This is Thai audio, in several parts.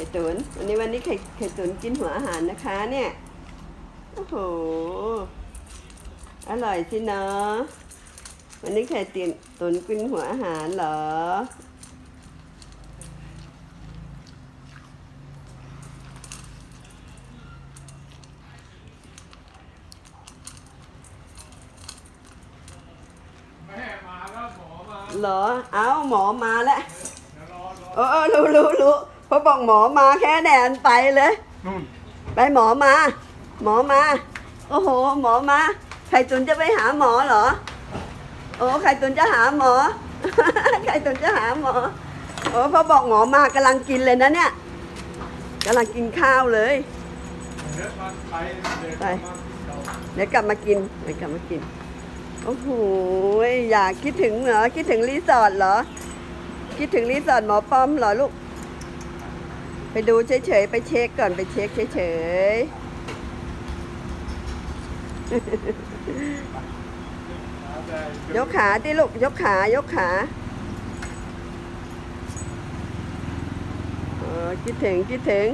ข่ตุนวันนี้วันนี้ไข่ไข่ตุนกินหัวอาหารนะคะเนี่ย โอ้โห อร่อยสิเนาะวันนี้ไข่ตุนตุนกินหัวอาหารเหรอแม่มาแล้วหมอมาเหรอ เอาหมอมาแล้วเดี๋ยวรอรอเออเออรู้รู้รู้ พอบอกหมอมาแค่แดนไปเลย นู่นไปหมอมา หมอมา โอ้โห หมอมา ไข่ตุนจะไปหาหมอเหรอ โอ้ไข่ตุนจะหาหมอ ไข่ตุนจะหาหมอ โอ้พอบอกหมอมากำลังกินเลยนะเนี่ยกำลังกินข้าวเลย เดี๋ยวมันไปเดี๋ยวไปมาเราเดี๋ยวกลับมากิน เดี๋ยวกลับมากิน โอ้โห อยากคิดถึงเหรอ คิดถึงรีสอร์ทเหรอ คิดถึงรีสอร์ทหมอป้อมเหรอลูก ไปดูเฉยๆ ไปเช็คก่อนไปเช็คเฉยๆ ยกขาที่ลูก ยกขายกขาเออคิดถึงคิดถึง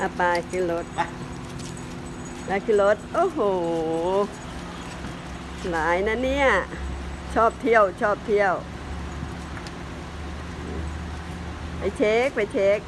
อาไปขึ้นรถไปขึ้นรถ โอ้โห หลายนะเนี่ย ชอบเที่ยวชอบเที่ยว ไปเช็ค ไปเช็ค